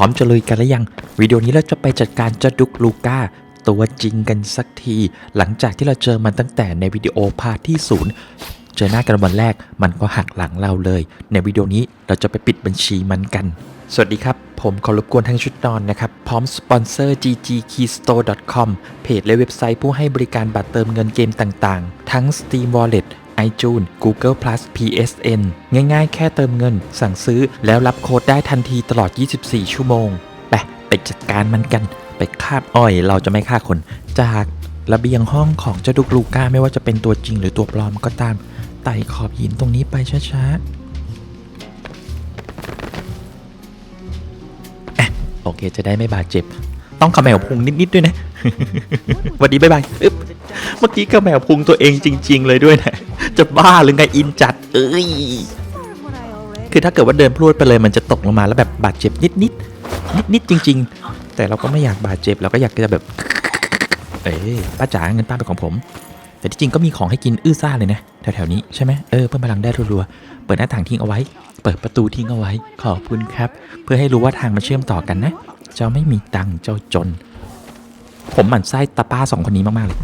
พร้อมจะลุยกันหรือยัง วิดีโอนี้เราจะไปจัดการเจ้าดุกลูก้าตัวจริงกันสักที หลังจากที่เราเจอมันตั้งแต่ในวิดีโอพาร์ทที่ศูนย์เจอหน้ากันวันแรกมันก็หักหลังเราเลย ในวิดีโอนี้เราจะไปปิดบัญชีมันกัน สวัสดีครับ ผมขอรบกวนทั้งชุดนอนนะครับ พร้อมสปอนเซอร์ ggkeystore.com เพจและเว็บไซต์ผู้ให้บริการบัตรเติมเงินเกมต่างๆ ทั้ง Steam Wallet iTunes Google Plus PSN ง่ายๆ แค่เติมเงิน สั่งซื้อแล้วรับโค้ดได้ทันทีตลอด 24 ชั่วโมง ไปไปจัดการมันกัน ไปคาบอ้อย เราจะไม่ฆ่าคน จากระเบียงห้องของเจ้าดุกลูก้าไม่ว่าจะเป็นตัวจริงหรือตัวปลอมก็ตาม ไต่ขอบหินตรงนี้ไปช้าๆอะโอเคจะได้ไม่บาดเจ็บ ต้องขมแมวพุงนิด ๆ ด้วยนะหวันดีบ๊ายบายอึ๊บ เมื่อกี้ขมแมวพุงตัวเองจริง ๆ เลยด้วยนะจะบ้าหรือไงอินจัด เอ้ยคือถ้าเกิดว่าเดินพรวดไปเลยมันจะตกลงมาแล้วแบบบาดเจ็บนิดนิดนิดนิดๆจริง ๆ แต่เราก็ไม่อยากบาดเจ็บเราก็อยากจะแบบเอ้ยป้าจ๋าเงินป้าเป็นของผม แต่ที่จริงก็มีของให้กินอื้อซ่าเลยนะแถวๆนี้ใช่ไหมเออเพิ่มพลังได้รัวๆเปิดหน้าต่างทิ้งเอาไว้ เปิดประตูทิ้งเอาไว้ ขอบคุณครับ เพื่อให้รู้ว่าทางมันเชื่อมต่อกันนะ เจ้าไม่มีตังค์เจ้าจน ผมหมั่นไส้ตาป้าสองคนนี้มากๆเลย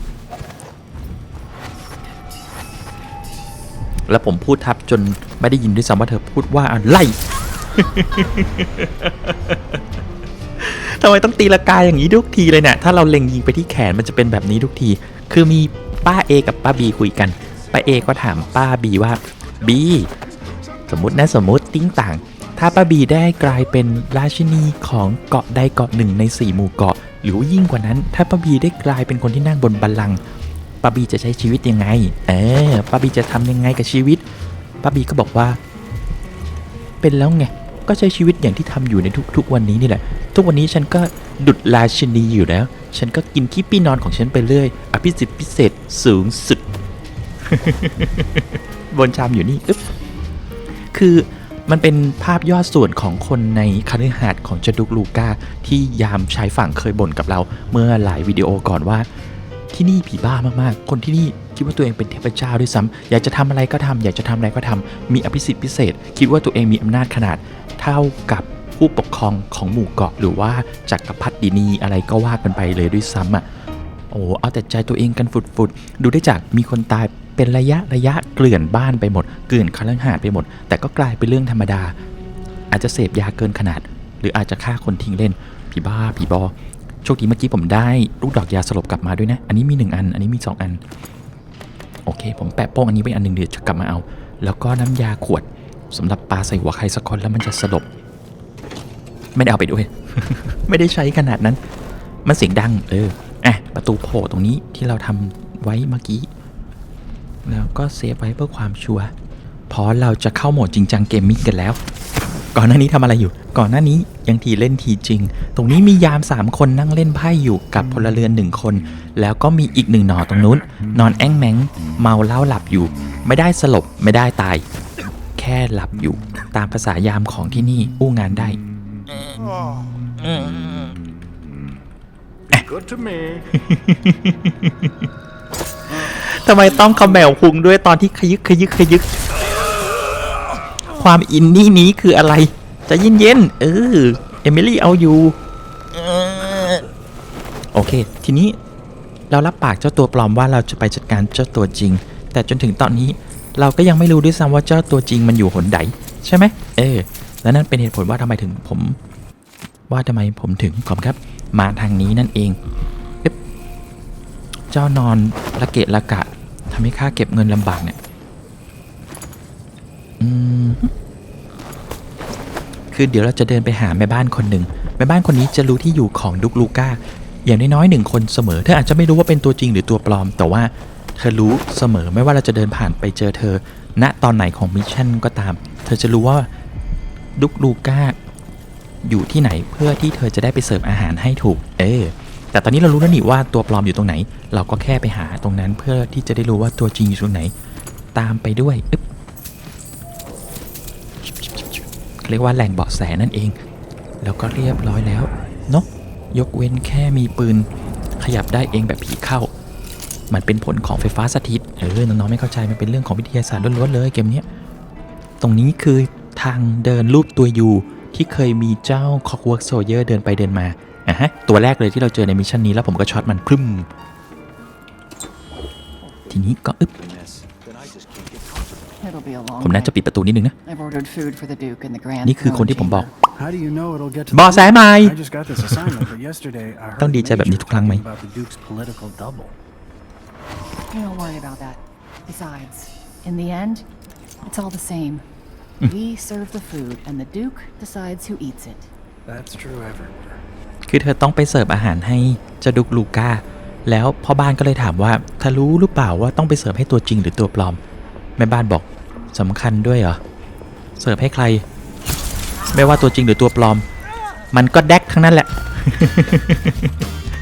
แล้วผมพูดทับจนไม่ได้ยินด้วยซ้ำว่าเธอพูดว่าอะไรทำไมต้องตีละกายอย่างนี้ทุกทีเลยเนี่ย ถ้าเราเล็งยิงไปที่แขนมันจะเป็นแบบนี้ทุกที คือมีป้าเอกับป้าบีคุยกัน ป้าเอก็ถามป้าบีว่าบีสมมตินะสมมติติ้งต่าง ถ้าป้าบีได้กลายเป็นราชินีของเกาะใดเกาะหนึ่งในสี่หมู่เกาะ หรือยิ่งกว่านั้น ถ้าป้าบีได้กลายเป็นคนที่นั่งบนบัลลังก์ ป้าบีจะใช้ชีวิตยังไง เออป้าบีจะทำยังไงกับชีวิตป้าบีก็บอกว่า เป็นแล้วไงก็ใช้ชีวิตอย่างที่ทำอยู่ในทุก ๆ วันนี้นี่แหละ ทุกวันนี้ฉันก็ดุดราชินีอยู่แล้ว ฉันก็กินขี้ปี้นอนของฉันไปเรื่อยอภิสิทธิ์พิเศษสูงสุด บนชามอยู่นี่อึ๊บคือมันเป็นภาพยอดส่วนของคนในคฤหาสน์ของจดุกลูก้าที่ยามชายฝั่งเคยบ่นกับเราเมื่อหลายวิดีโอก่อนว่า ที่นี่ผีบ้ามากๆ คนที่นี่คิดว่าตัวเองเป็นเทพเจ้าด้วยซ้ำอยากจะทำอะไรก็ทำอยากจะทำอะไรก็ทำมีอภิสิทธิ์พิเศษ คิดว่าตัวเองมีอำนาจขนาดเท่ากับผู้ปกครองของหมู่เกาะ หรือว่าจักรพรรดินีอะไรก็ว่ากันไปเลยด้วยซ้ำอะโอ้เอาแต่ใจตัวเองกันฟุดๆดูได้จากมีคนตายเป็นระยะระยะเกลื่อนบ้านไปหมด เกลื่อนคฤหาสน์ไปหมด แต่ก็กลายเป็นเรื่องธรรมดา อาจจะเสพยาเกินขนาด หรืออาจจะฆ่าคนทิ้งเล่นผีบ้าผีบอ โชคดีเมื่อกี้ผมได้ลูกดอกยาสลบกลับมาด้วยนะ อันนี้มีหนึ่งอัน อันนี้มีสองอัน โอเค ผมแปะโป้งอันนี้ไปอันหนึ่งเดี๋ยวจะกลับมาเอา แล้วก็น้ำยาขวดสำหรับปลาใส่หัวใครสักคนแล้วมันจะสลบ ไม่ได้เอาไปด้วย ไม่ได้ใช้ขนาดนั้น มันเสียงดัง เออ อะ ประตูโผล่ตรงนี้ที่เราทำไว้เมื่อกี้ แล้วก็เซฟไว้เพื่อความชัวร์พราะเราจะเข้าโหมดจริงจังเกมมิ่งกันแล้ว ก่อนหน้านี้ทำอะไรอยู่ ก่อนหน้านี้ยังทีเล่นทีจริง ตรงนี้มียาม 3 คนนั่งเล่นไพ่อยู่กับพลเรือนหนึ่งคน แล้วก็มีอีกหนึ่งหนอตรงนู้น นอนแอ้งแมงเมาเหล้าหลับอยู่ ไม่ได้สลบไม่ได้ตาย แค่หลับอยู่ ตามภาษายามของที่นี่อู้งานได้ Good to me. ทำไมต้องคำแมวพุงด้วยตอนที่ขยึกขยึกขยึก ความอินนี่นี้คืออะไรใจะเย็นๆเออเอมิลี่เอาอยู่โอเค ทีนี้เรารับปากเจ้าตัวปลอมว่าเราจะไปจัดการเจ้าตัวจริง แต่จนถึงตอนนี้เราก็ยังไม่รู้ด้วยซ้ำว่าเจ้าตัวจริงมันอยู่หนใดใช่ไหมเออและนั่นเป็นเหตุผลว่าทำไมถึงผม ว่าทำไมผมถึงขอบครับ มาทางนี้นั่นเองเอ๊ะเจ้านอนละเกะละกะทำให้ข้าเก็บเงินลำบากเนี่ย อืม คือเดี๋ยวเราจะเดินไปหาแม่บ้านคนหนึ่งแม่บ้านคนนี้จะรู้ที่อยู่ของดุกลูก้าอย่างน้อยๆหนึ่งคนเสมอ เธออาจจะไม่รู้ว่าเป็นตัวจริงหรือตัวปลอม แต่ว่าเธอรู้เสมอไม่ว่าเราจะเดินผ่านไปเจอเธอ ณตอนไหนของมิชชั่นก็ตาม เธอจะรู้ว่าดุกลูก้าอยู่ที่ไหนเพื่อที่เธอจะได้ไปเสิร์ฟอาหารให้ถูก เออ แต่ตอนนี้เรารู้แล้วนี่ว่าตัวปลอมอยู่ตรงไหน เราก็แค่ไปหาตรงนั้นเพื่อที่จะได้รู้ว่าตัวจริงอยู่ตรงไหน ตามไปด้วยอึ๊บ เรียกว่าแหล่งเบาะแสนั่นเอง แล้วก็เรียบร้อยแล้วเนกยกเว้นแค่มีปืน ขยับได้เองแบบผีเข้า มันเป็นผลของไฟฟ้าสถิตเออน้องๆไม่เข้าใจมันเป็นเรื่องของวิทยาศาสตร์ล้วนๆเลยเกมนี้ตรงนี้คือทางเดินรูปตัวยูที่เคยมีเจ้าคอกเวิร์กโซเยอร์เดินไปเดินมาอะฮะตัวแรกเลยที่เราเจอในมิชชั่นนี้แล้วผมก็ช็อตมันพรึมทีนี้ก็อึ๊บ ผมน่าจะ night. ปิดประตูนิดนึงนะ I've ordered food for the Duke and the Grand นี่คือคน Throne ที่ผมบอก Chamber. How do you know it'll get to บอก the แสใหม่ I just got this assignment, but yesterday I heard ต้องดีใจแบบนี้ Major ทุกครั้งไหม talking about the Duke's political double. You don't worry about that. Besides, in the end, it's all the same. we serve the food, and the Duke decides who eats it. That's true everywhere. คือเธอต้องไปเสิร์ฟอาหารให้เจ้าดุกลูก้า แล้วพ่อบ้านก็เลยถามว่าเธอรู้หรือเปล่าว่าต้องไปเสิร์ฟให้ตัวจริงหรือตัวปลอม แม่บ้านบอก สำคัญด้วยเหรอ เสิร์ฟให้ใคร ไม่ว่าตัวจริงหรือตัวปลอม มันก็แดกทั้งนั้นแหละ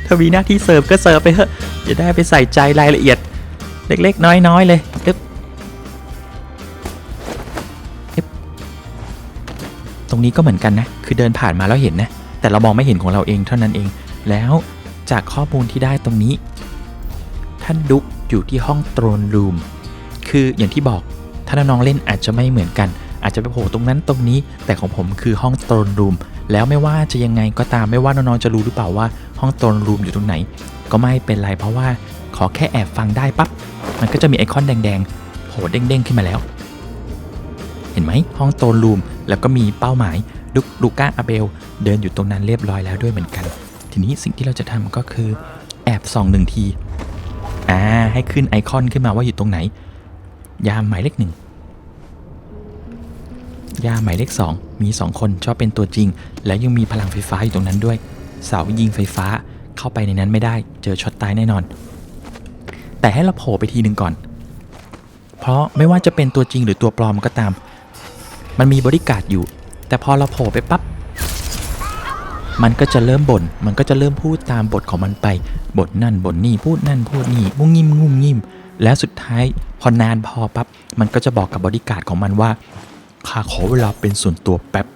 ถ้ามีหน้าที่เสิร์ฟก็เสิร์ฟไปเถอะ จะได้ไปใส่ใจรายละเอียด เล็ก ๆ น้อยๆเลยตึ๊บตึ๊บตรงนี้ก็เหมือนกันนะ คือเดินผ่านมาแล้วเห็นนะ แต่เรามองไม่เห็นของเราเองเท่านั้นเอง แล้วจากข้อมูลที่ได้ตรงนี้ ท่านดุ๊กอยู่ที่ห้องโตรนรูม คืออย่างที่บอก ถ้าน้องๆเล่นอาจจะไม่เหมือนกัน อาจจะไปโผล่ตรงนั้นตรงนี้ แต่ของผมคือห้องโตนรูม แล้วไม่ว่าจะยังไงก็ตามไม่ว่าน้องๆจะรู้หรือเปล่าว่าห้องโตนรูมอยู่ตรงไหน ก็ไม่เป็นไรเพราะว่าขอแค่แอบฟังได้ปั๊บ มันก็จะมีไอคอนแดงๆโผล่เด้งๆขึ้นมาแล้ว เห็นไหมห้องโตนรูม แล้วก็มีเป้าหมายลูกลูก้าอาเบล เดินอยู่ตรงนั้นเรียบร้อยแล้วด้วยเหมือนกัน ทีนี้สิ่งที่เราจะทำก็คือแอบส่องหนึ่งที อ่า ให้ขึ้นไอคอนขึ้นมาว่าอยู่ตรงไหน ยามหมายเลขหนึ่ง ยาหมายเลขสองมีสองคนชอบเป็นตัวจริง แล้วยังมีพลังไฟฟ้าอยู่ตรงนั้นด้วย เสายิงไฟฟ้าเข้าไปในนั้นไม่ได้เจอช็อตตายแน่นอน แต่ให้เราโผล่ไปทีหนึ่งก่อน เพราะไม่ว่าจะเป็นตัวจริงหรือตัวปลอมก็ตาม มันมีบริการดอยู่ แต่พอเราโผล่ไปปั๊บมันก็จะเริ่มบน่น มันก็จะเริ่มพูดตามบทของมันไป บทนั่นบทนี่ พูดนั่นพูดนี่ งุ่งงิมงุ่งงิม แล้วสุดท้ายพอนานพอปั๊บ มันก็จะบอกกับบริการของมันว่า ข้าขอเวลาเป็นส่วนตัวแป๊บ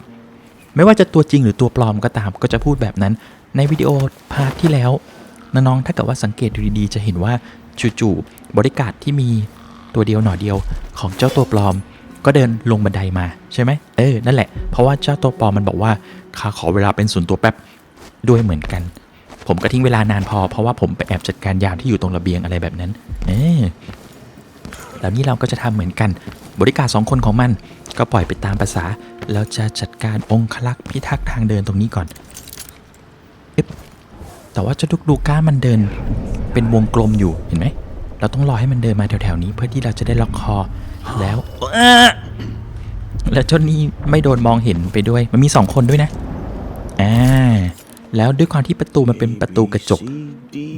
ไม่ว่าจะตัวจริงหรือตัวปลอมก็ตามก็จะพูดแบบนั้น ในวิดีโอพาร์ทที่แล้วน้องๆถ้าเกิดว่าสังเกตดูดีๆ จะเห็นว่าจู่ๆบริการที่มีตัวเดียวหน่อเดียวของเจ้าตัวปลอม ก็เดินลงบันไดมาใช่ไหมเออนั่นแหละ เพราะว่าเจ้าตัวปลอมมันบอกว่าข้าขอเวลาเป็นส่วนตัวแป๊บด้วยเหมือนกัน ผมก็ทิ้งเวลานานพอ เพราะว่าผมไปแอบจัดการยามที่อยู่ตรงระเบียงอะไรแบบนั้นเออแล้วนี่เราก็จะทำเหมือนกัน บริการสองคนของมัน ก็ปล่อยไปตามภาษา แล้วจะจัดการองคลักษ์พิทักษ์ทางเดินตรงนี้ก่อนเอ๊ะแต่ว่าเจ้าดุกดูก้ามันเดิน เป็นวงกลมอยู่เห็นไหม เราต้องรอให้มันเดินมาแถวๆนี้ เพื่อที่เราจะได้ล็อกคอแล้วแล้วเจ้านี่ไม่โดนมองเห็นไปด้วย มันมีสองคนด้วยนะอ่าแล้วด้วยความที่ประตูมันเป็นประตูกระจก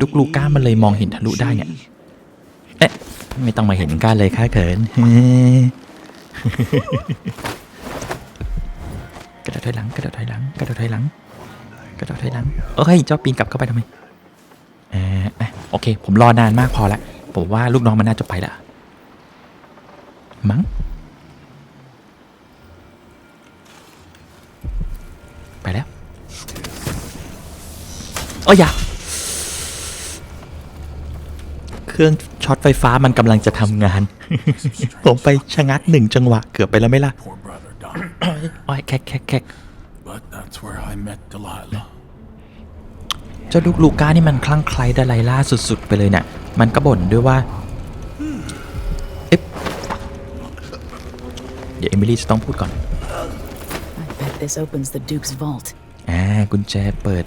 ดุกลูก้ามันเลยมองเห็นทะลุได้เนี่ย เอ๊ะ ไม่ต้องมาเห็นกันเลยค่ะเขินกระโดดถอยหลังกระโดดถอยหลังกระโดดถอยหลังกระโดดถอยหลังเอ้ยเจ้าปีนกลับเข้าไปทำไมอ่าอะโอเค ผมรอนานมากพอละผมว่าลูกน้องมันน่าจะไปละมั้งไปแล้วโอ้ยอย่า เครื่องช็อตไฟฟ้ามันกำลังจะทำงาน ผมไปชะงักหนึ่งจังหวะ เกือบไปแล้วไหม่ล่ะ Poor brother Don. อ้อยแคกแคกแคก but that's where I met Delilah. เจ้าลูกลูก้านี่มันคลั่งไคล้ดาไลล่าสุด ๆ ไปเลยเนี่ย มันก็บ่นด้วยว่าเอ๊ะเดี๋ยวเอมิลี่จะต้องพูดก่อน I bet this opens the Duke's vault. อ่ากุญแจเปิด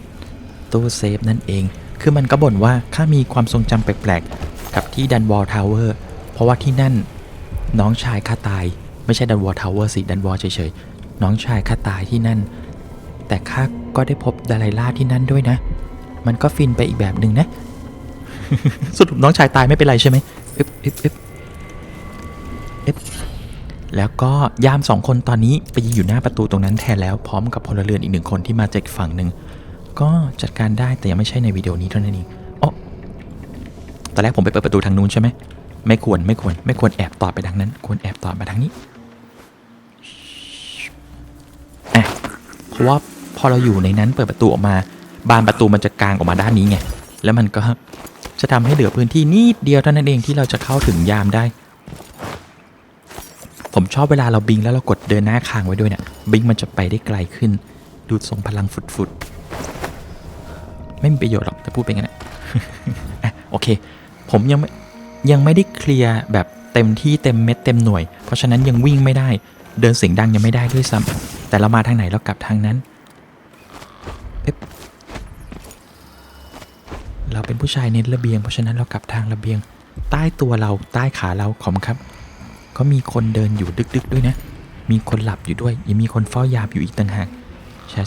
ตู้เซฟนั่นเอง คือมันก็บ่นว่าข้ามีความทรงจำแปลกๆ กับที่ดันวอลทาวเวอร์เพราะว่าที่นั่นน้องชายข้าตาย ไม่ใช่ดันวอลทาวเวอร์สิดันวอลเฉยๆน้องชายข้าตายที่นั่น แต่ข้าก็ได้พบดาไลล่าที่นั่นด้วยนะ มันก็ฟินไปอีกแบบหนึ่งนะ สรุปน้องชายตายไม่เป็นไรใช่ไหมอึ๊บอึ๊บอึ๊บอึ๊บแล้วก็ยามสองคนตอนนี้ไปยืนอยู่หน้าประตูตรงนั้นแทนแล้วพร้อมกับพลเรือนอีกหนึ่งคนที่มาจากฝั่งหนึ่งก็จัดการได้แต่ยังไม่ใช่ในวิดีโอนี้เท่านั้นเอง ตอนแรกผมไปเปิดประตูทางนู้นใช่ไหมไม่ควรไม่ควรไม่ควรแอบตอดไปทางนั้น ควรแอบตอดมาทางนี้อะเพราะว่าพอเราอยู่ในนั้นเปิดประตูออกมา บานประตูมันจะกางออกมาด้านนี้ไง แล้วมันก็จะทำให้เหลือพื้นที่นิดเดียวเท่านั้นเองที่เราจะเข้าถึงยามได้ ผมชอบเวลาเราบิงแล้วเรากดเดินหน้าค้างไว้ด้วยเนี่ย บิงมันจะไปได้ไกลขึ้น ดูทรงพลังฟุดๆไม่มีประโยชน์หรอกแต่พูดไปงั้นแหละอะโอเค ผมยังยังไม่ได้เคลียร์แบบเต็มที่เต็มเม็ดเต็มหน่วย เพราะฉะนั้นยังวิ่งไม่ได้ เดินเสียงดังยังไม่ได้ด้วยซ้ำแต่เรามาทางไหนเรากลับทางนั้นเอ๊ะเราเป็นผู้ชายเน้นระเบียง เพราะฉะนั้นเรากลับทางระเบียง ใต้ตัวเราใต้ขาเราขอมครับ ก็มีคนเดินอยู่ดึก ๆ ด้วยนะ มีคนหลับอยู่ด้วย ยังมีคนเฝ้ายามอยู่อีกต่างหาก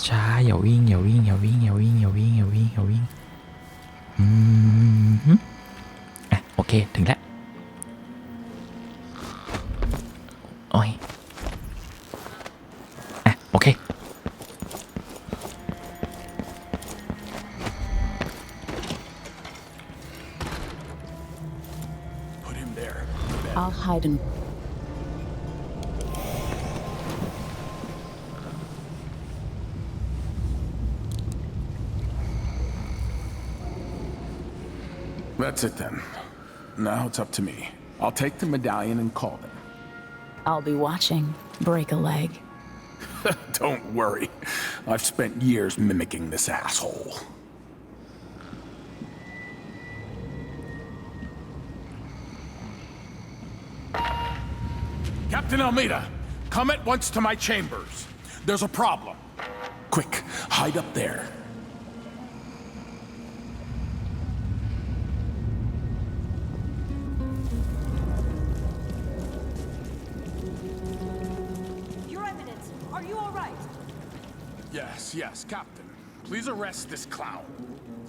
ช้าๆอย่าวิ่งอย่าวิ่งอย่าวิ่งอย่าวิ่งอย่าวิ่งอย่าวิ่งอย่าวิ่งอืมฮึอะ โอเค ถึงแล้ว โอ้ย อ่ะ โอเค Put him there. I'll hide in. Now it's up to me. I'll take the medallion and call them. I'll be watching. Break a leg. Don't worry. I've spent years mimicking this asshole. Captain Almeida, come at once to my chambers. There's a problem. Quick, hide up there. Captain. Please arrest this clown.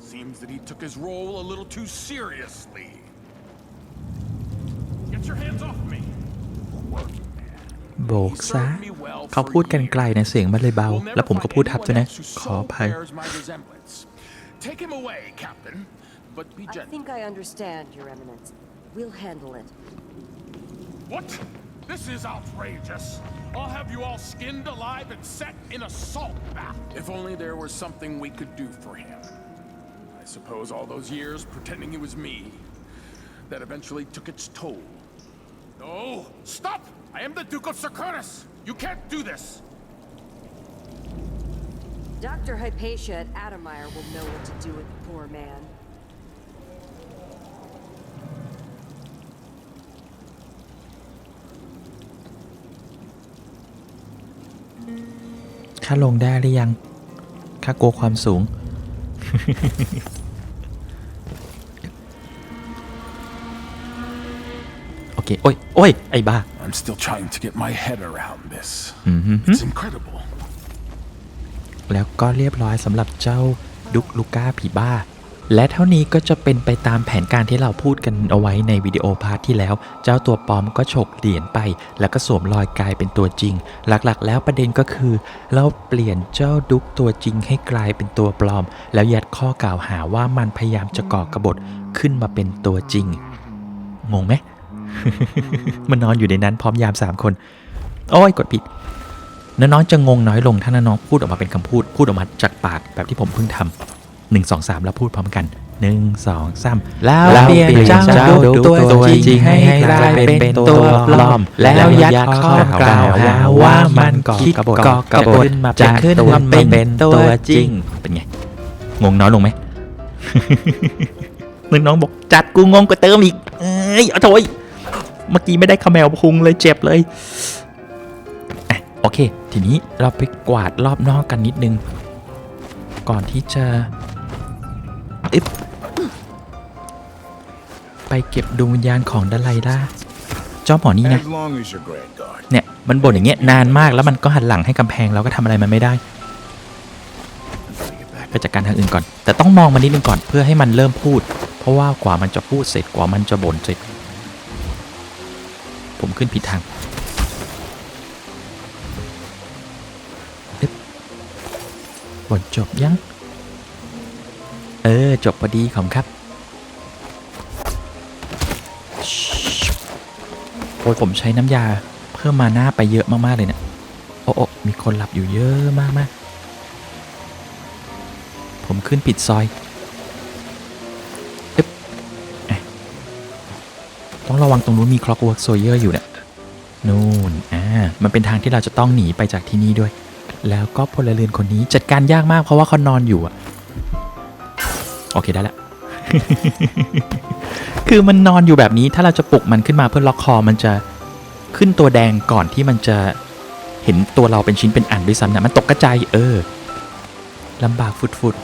Seems that he took his role a little too seriously. Get your hands off me. โบกซะ เขาพูดกันไกลนะเสียงมันเลยเบา แล้วผมก็พูดทับด้วยนะ ขออภัย Take him away, Captain. But be I gentle. think I understand, Your Eminence. We'll handle it. What? This is outrageous. I'll have you all skinned alive and set in a salt bath. If only there was something we could do for him. I suppose all those years pretending he was me, that eventually took its toll. No! Stop! I am the Duke of Circurus! You can't do this! Dr. Hypatia at Adamire will know what to do with the poor man. ข้าลงได้หรือยัง ข้ากลัวความสูง โอเค โอ้ย โอ้ย ไอ้บ้า I'm still trying to get my head around this. It's incredible. แล้วก็เรียบร้อยสำหรับเจ้าดุกลูก้าผีบ้า และเท่านี้ก็จะเป็นไปตามแผนการที่เราพูดกันเอาไว้ในวิดีโอพาร์ทที่แล้ว เจ้าตัวปลอมก็ฉกเหรียญไป แล้วก็สวมรอยกลายเป็นตัวจริง หลักๆ แล้วประเด็นก็คือ เราเปลี่ยนเจ้าดุ๊กตัวจริงให้กลายเป็นตัวปลอม แล้วยัดข้อกล่าวหาว่ามันพยายามจะก่อกบฏขึ้นมาเป็นตัวจริง งงไหมมันนอนอยู่ในนั้นพร้อมยามสามคน โอ้ยกดผิดน้องๆจะงงน้อยลงถ้าน้องพูดออกมาเป็นคำพูดพูดออกมาจากปากแบบที่ผมเพิ่งทำ หนึ่งสองสามแล้วพูดพร้อมกันหนึ่งสองสามแล้วเปลี่ยนเจ้าดุตัวจริงให้กลายเป็นตัวปลอม แล้วยัดข้อกล่าวหาว่ามันคิดก่อกบฏจะขึ้นมาเป็นตัวจริง เป็นไง งงน้อยลงไหมมึงน้องบอกจัดกูงงกว่าเติมอีก เอ้ยเอาโถยเมื่อกี้ไม่ได้ขมแมวพุงเลยเจ็บเลยอะโอเค ทีนี้เราไปกวาดรอบนอกกันนิดนึง ก่อนที่จะ อึ๊บไปเก็บดวงวิญญาณของดาไลล่าเจ้าหมอนี่นะ As long as you're Grand Guard. เนี่ย มันบ่นอย่างเงี้ยนานมากแล้วมันก็หันหลังให้กำแพงเราก็ทำอะไรมันไม่ได้ ไปจัดการทางอื่นก่อน แต่ต้องมองมันนิดนึงก่อนเพื่อให้มันเริ่มพูด เพราะว่ากว่ามันจะพูดเสร็จกว่ามันจะบ่นเสร็จ ผมขึ้นผิดทางอึ๊บบ่นจบยัง เออ จบพอดีขอบคุณครับ โอ้ยผมใช้น้ำยาเพิ่มมาหน้าไปเยอะมาก ๆ เลยเนี่ยโอ้โอ้มีคนหลับอยู่เยอะมากๆ ผมขึ้นผิดซอยอึ๊บต้องระวังตรงนู้นมีคล็อกเวิร์กโซเยอร์อยู่เนี่ยนู่น อ่า มันเป็นทางที่เราจะต้องหนีไปจากที่นี่ด้วย แล้วก็พลเรือนคนนี้จัดการยากมากเพราะว่าเขานอนอยู่อะ โอเคได้ละ คือมันนอนอยู่แบบนี้ถ้าเราจะปลุกมันขึ้นมาเพื่อล็อกคอมันจะขึ้นตัวแดงก่อนที่มันจะเห็นตัวเราเป็นชิ้นเป็นอันด้วยซ้ำนะมันตกกระจายเออลำบากฟุด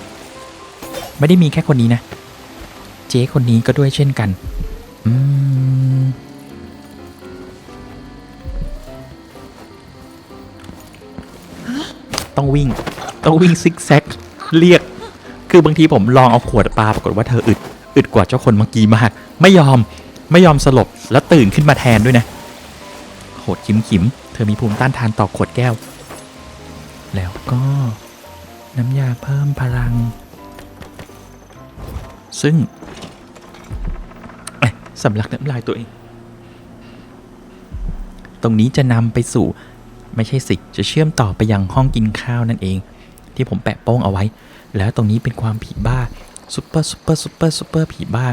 ๆไม่ได้มีแค่คนนี้นะ เจ๊คนนี้ก็ด้วยเช่นกัน อืมต้องวิ่ง ต้องวิ่งซิกแซก เรียก คือบางทีผมลองเอาขวดปลาปรากฏว่าเธออึด อึดกว่าเจ้าคนเมื่อกี้มาก ไม่ยอม ไม่ยอมสลบ แล้วตื่นขึ้นมาแทนด้วยนะ โหดขิมขิม เธอมีภูมิต้านทานต่อขวดแก้ว แล้วก็ น้ำยาเพิ่มพลัง ซึ่งสำลักน้ำลายตัวเอง ตรงนี้จะนำไปสู่ ไม่ใช่สิ จะเชื่อมต่อไปยังห้องกินข้าวนั่นเอง ที่ผมแปะโป้งเอาไว้ แล้วตรงนี้เป็นความผีบ้าซุปเปอร์ซุปเปอร์ซุปเปอร์ซุปเปอร์ผีบ้า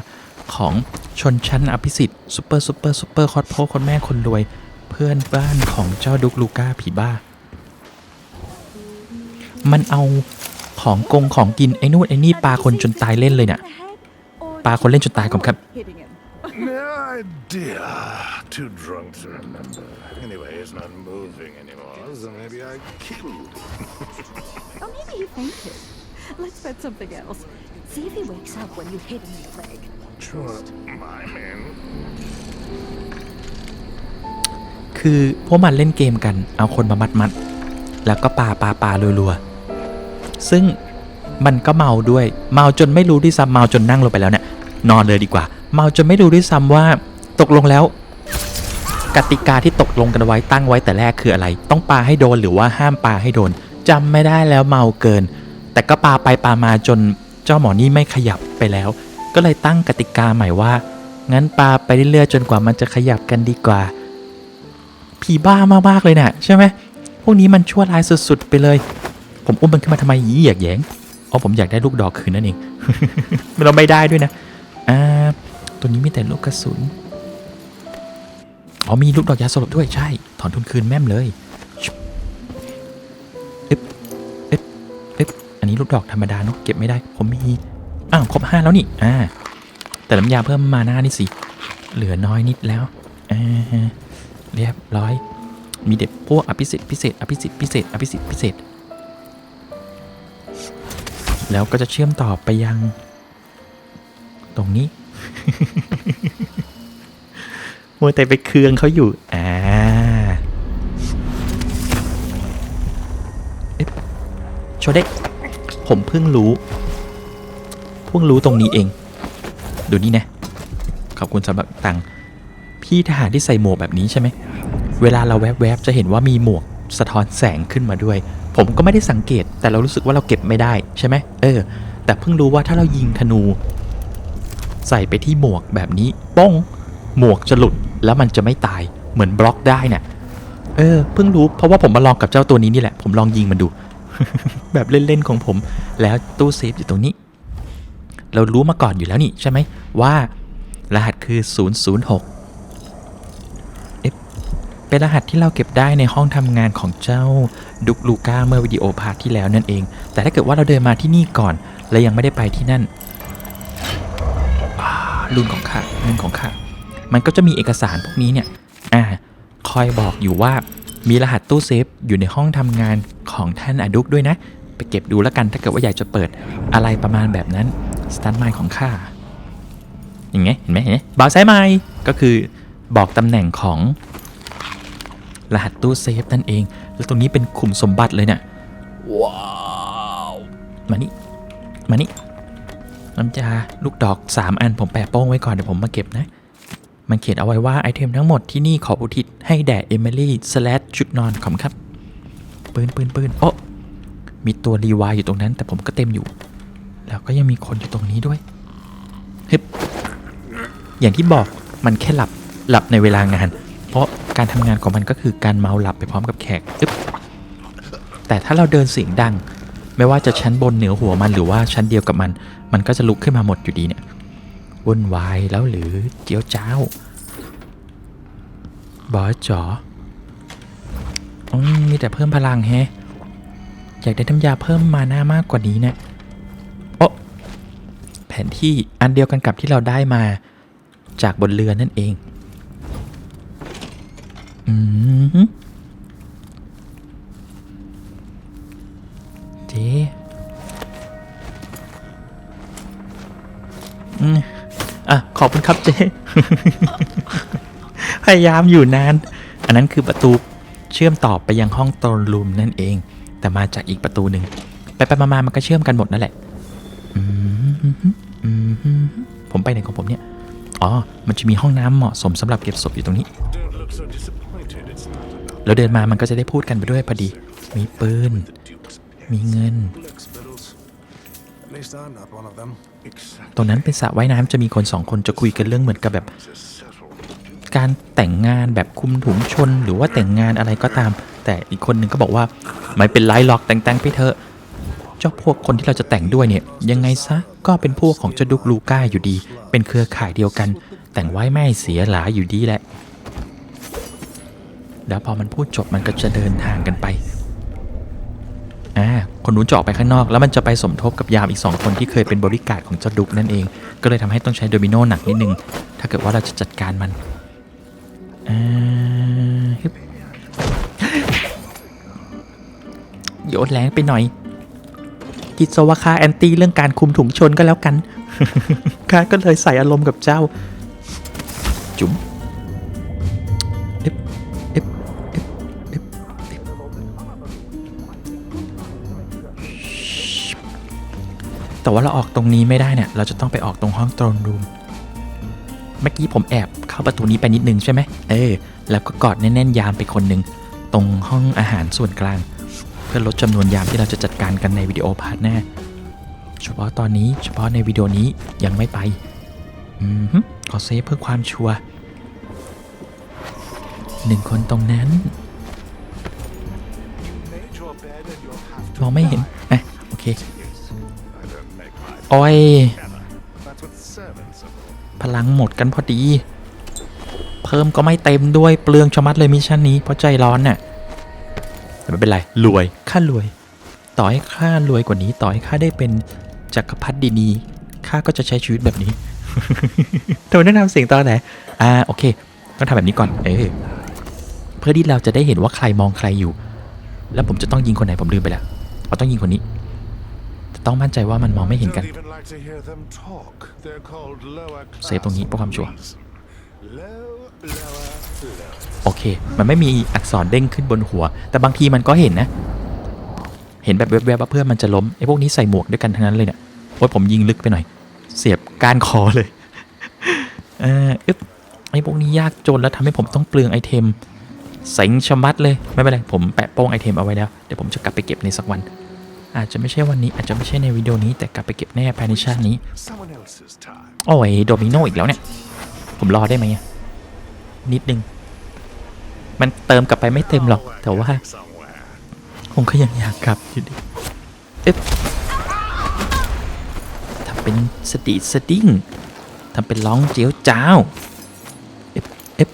ของชนชั้นอภิสิทธิ์ซุปเปอร์ซุปเปอร์ซุปเปอร์คอสโพคนแม่คนรวย เพื่อนบ้านของเจ้าดุกลูก้าผีบ้า มันเอาของกงของกินไอ้นู่นไอ้นี่ปลาคนจนตายเล่นเลยเนี่ยปลาคนเล่นจนตายก่อนครับ No idea. Too drunk to remember. Anyway, it's not moving anymore, so maybe I killed. Or maybe he fainted. Let's bet something else. See if he wakes up when you hit him in the leg. Sure, my man. คือพวกมันเล่นเกมกัน เอาคนมามัดมัดๆแล้วก็ปาปาปารัวๆ ซึ่งมันก็เมาด้วย เมาจนไม่รู้ด้วยซ้ำเมาจนนั่งลงไปแล้วเนี่ย นอนเลยดีกว่า เมาจนไม่รู้ด้วยซ้ำว่า ตกลงแล้ว กติกาที่ตกลงกันไว้ตั้งไว้แต่แรกคืออะไร ต้องปาให้โดนหรือว่าห้ามปาให้โดนจำไม่ได้แล้วเมาเกิน แต่ก็ปาไปปามาจนเจ้าหมอนี่ไม่ขยับไปแล้ว ก็เลยตั้งกติกาใหม่ว่า งั้นปาไปเรื่อยๆจนกว่ามันจะขยับกันดีกว่า ผีบ้ามากๆเลยนะ่ะใช่ไหมพวกนี้มันชั่วร้ายสุดๆไปเลย ผมอุ้มมันขึ้นมาทำไมยี่อยากแยงอ๋อผมอยากได้ลูกดอกคืนนั่นเองเราไม่ได้ด้วยนะอ่าตัวนี้มีแต่ลูกกระสุนอ๋อมีลูกดอกยาสลบด้วยใช่ ถอนทุนคืนแม่มเลย นนี้ลูกดอกธรรมดาเนาะเก็บไม่ได้ ผมมี อ้าว ครบห้าแล้วนี่ อ่า แต่น้ำยาเพิ่มมาหน้านี่สิ เหลือน้อยนิดแล้ว อ่า เรียบร้อย มีเด็กพวกอภิสิทธิ์พิเศษ อภิสิทธิ์พิเศษ อภิสิทธิ์พิเศษ แล้วก็จะเชื่อมต่อไปยัง ตรงนี้มัวแต่ไปเคืองเขาอยู่ อ่าเอ๊ะโชเด็ก ผมเพิ่งรู้เพิ่งรู้ตรงนี้เอง ดูนี่นะ ขอบคุณสำหรับตังค์พี่ทหารที่ใส่หมวกแบบนี้ใช่ไหม เวลาเราแวบๆจะเห็นว่ามีหมวกสะท้อนแสงขึ้นมาด้วย ผมก็ไม่ได้สังเกต แต่เรารู้สึกว่าเราเก็บไม่ได้ใช่ไหมเออ แต่เพิ่งรู้ว่าถ้าเรายิงธนู ใส่ไปที่หมวกแบบนี้ป้องหมวกจะหลุดแล้วมันจะไม่ตายเหมือนบล็อกได้เนี่ยเออเพิ่งรู้เพราะว่าผมมาลองกับเจ้าตัวนี้นี่แหละ ผมลองยิงมันดู แบบเล่น ๆ ของผม แล้วตู้เซฟอยู่ตรงนี้ เรารู้มาก่อนอยู่แล้วนี่ใช่ไหมว่ารหัสคือ 006เป็นรหัสที่เราเก็บได้ในห้องทำงานของเจ้าดุกลูก้าเมื่อวิดีโอพาร์ทที่แล้วนั่นเอง แต่ถ้าเกิดว่าเราเดินมาที่นี่ก่อน และยังไม่ได้ไปที่นั่นอ่ารุ่นของข้ารุ่นของข้ามันก็จะมีเอกสารพวกนี้เนี่ยอ่าคอยบอกอยู่ว่า มีรหัสตู้เซฟอยู่ในห้องทำงานของท่านอดุกด้วยนะ ไปเก็บดูแล้วกันถ้าเกิดว่าอยากจะเปิดอะไรประมาณแบบนั้นสตันไมล์ของข้าอย่างเงี้ยเห็นไหมเห็นไหมบาวไซไมก็คือบอกตำแหน่งของรหัสตู้เซฟนั่นเอง แล้วตรงนี้เป็นขุมสมบัติเลยเนี่ยว้าวมานี่มานี่น้ำจาลูกดอก 3 อันผมแปะโป้งไว้ก่อนเดี๋ยวผมมาเก็บนะ มันเขียนเอาไว้ว่าไอเทมทั้งหมดที่นี่ขออุทิศ ให้แด่เอมิลี่สแลชชุดนอนขอบครับ ปืนปืนปืนโอ้มีตัวรีวายอยู่ตรงนั้น แต่ผมก็เต็มอยู่ แล้วก็ยังมีคนอยู่ตรงนี้ด้วยเฮ้ยอย่างที่บอกมันแค่หลับหลับในเวลางาน เพราะการทำงานของมันก็คือการเมาหลับไปพร้อมกับแขกอึ๊บแต่ถ้าเราเดินเสียงดัง ไม่ว่าจะชั้นบนเหนือหัวมันหรือว่าชั้นเดียวกับมัน มันก็จะลุกขึ้นมาหมดอยู่ดีเนี่ยวุ่นวายแล้วหรือเจียวเจ้า บอสจ๋ออืมมีแต่เพิ่มพลังแฮะ อยากได้น้ำยาเพิ่มมาหน้ามากกว่านี้เนี่ยโอะแผนที่อันเดียวกันกับที่เราได้มาจากบนเรือนั่นเอง อืมเจ๊อืมอะ ขอบคุณครับเจ๊ พยายามอยู่นาน อันนั้นคือประตูเชื่อมต่อไปยังห้องโตนรูมนั่นเอง แต่มาจากอีกประตูหนึ่งไปไปมามามันก็เชื่อมกันหมดนั่นแหละผมไปไหนของผมเนี่ย อ๋อ มันจะมีห้องน้ำเหมาะสมสำหรับเก็บศพอยู่ตรงนี้ แล้วเดินมามันก็จะได้พูดกันไปด้วยพอดี มีปืน มีเงิน ตรงนั้นเป็นสระว่ายน้ำจะมีคนสองคนจะคุยกันเรื่องเหมือนกับแบบ การแต่งงานแบบคุมถุงชน หรือว่าแต่งงานอะไรก็ตาม แต่อีกคนหนึ่งก็บอกว่าไม่เป็นไรหรอกแต่งๆไปเถอะเจ้าพวกคนที่เราจะแต่งด้วยเนี่ยยังไงซะก็เป็นพวกของเจ้าดุกลูก้าอยู่ดี เป็นเครือข่ายเดียวกัน แต่งไว้ไม่เสียหลาอยู่ดีแหละ แล้วพอมันพูดจบมันก็จะเดินทางกันไปอ่าคนนู้นจะออกไปข้างนอก แล้วมันจะไปสมทบกับยามอีกสองคนที่เคยเป็นบริการของเจ้าดุกนั่นเอง ก็เลยทำให้ต้องใช้โดมิโนหนักนิดนึงถ้าเกิดว่าเราจะจัดการมัน โยนแรงไปหน่อย กิจวาคาแอนตี้เรื่องการคุมถุงชนก็แล้วกันข้าก็เลยใส่อารมณ์กับเจ้า จุ๋มเอ๊บเอ๊บเอ๊บเอ๊บเอ๊บชิบแต่ว่าเราออกตรงนี้ไม่ได้เนี่ย เราจะต้องไปออกตรงห้องตรนรูม เมื่อกี้ผมแอบ เข้าประตูนี้ไปนิดนึงใช่ไหมเออ แล้วก็กอดแน่นๆยามไปคนหนึ่งตรงห้องอาหารส่วนกลาง เพื่อลดจำนวนยามที่เราจะจัดการกันในวิดีโอพาร์ทหน้าเฉพาะตอนนี้เฉพาะในวิดีโอนี้ยังไม่ไปอืมขอเซฟเพื่อความชัวร์หนึ่งคนตรงนั้นมองไม่เห็นอะโอเค I don't make my โอ้ยพลังหมดกันพอดี เพิ่มก็ไม่เต็มด้วยเปลืองชะมัดเลยมิชชั่นนี้เพราะใจร้อนน่ะแต่ไม่เป็นไรรวยข้ารวย ต่อให้ข้ารวยกว่านี้ ต่อให้ข้าได้เป็นจักรพรรดินีข้าก็จะใช้ชีวิตแบบนี้ทำไมต้องทำเสียงตอนไหนอ่าโอเคต้องทำแบบนี้ก่อนเออเพื่อที่เราจะได้เห็นว่าใครมองใครอยู่ แล้วผมจะต้องยิงคนไหนผมลืมไปแล้วเราต้องยิงคนนี้แต่ต้องมั่นใจว่ามันมองไม่เห็นกัน Don't even like to hear them talk. They're called lower เซฟตรงนี้เพื่อความชัวร์ reason. Low, lower, lower. โอเค มันไม่มีอักษรเด้งขึ้นบนหัว แต่บางทีมันก็เห็นนะ เห็นแบบแวบๆว่าเพื่อนมันจะล้มไอ้พวกนี้ใส่หมวกด้วยกันทั้งนั้นเลยเนี่ยโอ้ยผมยิงลึกไปหน่อย เสียบก้านคอเลยเอออึ๊บไอ้พวกนี้ยากจนแล้วทำให้ผมต้องเปลืองไอเทมเซ็งชะมัดเลยไม่เป็นไรผมแปะโป้งไอเทมเอาไว้แล้วเดี๋ยวผมจะกลับไปเก็บในสักวัน อาจจะไม่ใช่วันนี้อาจจะไม่ใช่ในวิดีโอนี้แต่กลับไปเก็บแน่ภายในชาตินี้ Someone else's time. โอ้ยโดมิโนอีกแล้วเนี่ย ผมรอได้ไหมอะ นิดนึง มันเติมกลับไปไม่เต็มหรอก แต่ว่าผมก็ยังอยากกลับอยู่ดีเอ๊ะทำเป็นสติสติ้งทำเป็นร้องเจียวจ้าวเอ๊ะเอ๊ะ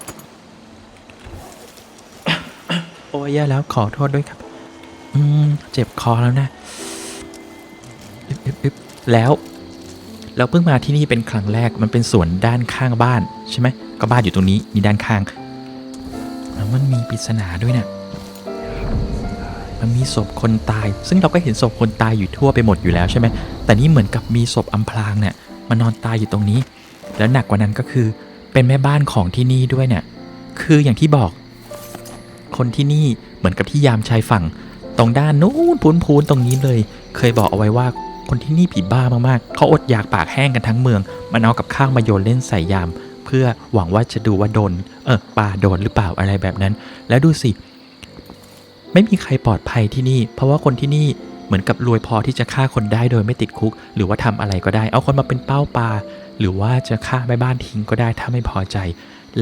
โอ้ยแย่แล้วขอโทษด้วยครับ อืม เจ็บคอแล้วนะเอ๊ะเอ๊ะเอ๊ะแล้วเราเพิ่งมาที่นี่เป็นครั้งแรกมันเป็นสวนด้านข้างบ้านใช่ไหม ก็บ้านอยู่ตรงนี้มีด้านข้างแล้วมันมีปริศนาด้วยนะมันมีศพคนตาย ซึ่งเราก็เห็นศพคนตายอยู่ทั่วไปหมดอยู่แล้วใช่ไหมแต่นี่เหมือนกับมีศพอำพรางเนี่ยมานอนตายอยู่ตรงนี้ แล้วหนักกว่านั้นก็คือเป็นแม่บ้านของที่นี่ด้วยเนี่ยคืออย่างที่บอก คนที่นี่เหมือนกับที่ยามชายฝั่ง ตรงด้านนู้นพูนพูนๆตรงนี้เลย เคยบอกเอาไว้ว่าคนที่นี่ผีบ้ามากๆเขาอดอยากปากแห้งกันทั้งเมือง มันเอากับข้าวมาโยนเล่นใส่ยาม เพื่อหวังว่าจะดูว่าโดน เออป่าโดนหรือเปล่าอะไรแบบนั้น แล้วดูสิ ไม่มีใครปลอดภัยที่นี่ เพราะว่าคนที่นี่เหมือนกับรวยพอที่จะฆ่าคนได้โดยไม่ติดคุก หรือว่าทำอะไรก็ได้ เอาคนมาเป็นเป้าปลาหรือว่าจะฆ่าแม่บ้านทิ้งก็ได้ถ้าไม่พอใจ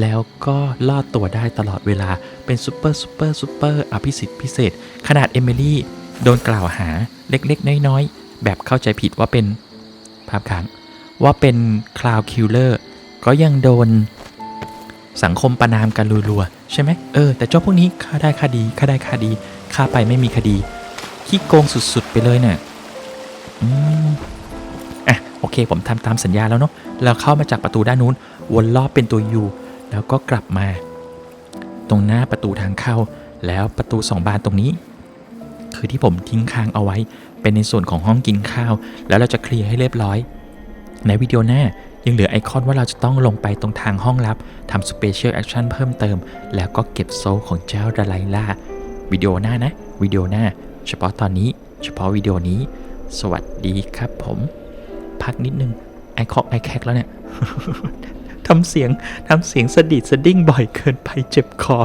แล้วก็ลอดตัวได้ตลอดเวลาเป็นซูเปอร์ซูเปอร์ซูเปอร์อภิสิทธิ์พิเศษ ขนาดเอมิลี่โดนกล่าวหาเล็กๆ น้อยๆ แบบเข้าใจผิดว่าเป็นภาพค้างว่าเป็นคลาวคิลเลอร์ ก็ยังโดนสังคมประนามกันรัวๆใช่ไหมเออแต่เจ้าพวกนี้ค่าได้ค่าดีค่าได้ค่าดีค่าไปไม่มีคดีขี้โกงสุดๆไปเลยเนี่ยอืมอะโอเค ผมทำตามสัญญาแล้วเนาะเราเข้ามาจากประตูด้านนู้น วนรอบเป็นตัวยูแล้วก็กลับมา ตรงหน้าประตูทางเข้า แล้วประตูสองบานตรงนี้ คือที่ผมทิ้งค้างเอาไว้ เป็นในส่วนของห้องกินข้าว แล้วเราจะเคลียร์ให้เรียบร้อย ในวิดีโอหน้า ยังเหลือไอคอนว่าเราจะต้องลงไปตรงทางห้องลับทำสเปเชียลแอคชั่นเพิ่มเติม แล้วก็เก็บโซลของเจ้าดาไลล่าวิดีโอหน้านะวิดีโอหน้า เฉพาะตอนนี้ เฉพาะวิดีโอนี้ สวัสดีครับผม พักนิดนึงไอคอกไอแคกแล้วเนี่ยทำเสียงทำเสียงสะดิดสะดิ้งบ่อยเกินไปเจ็บคอ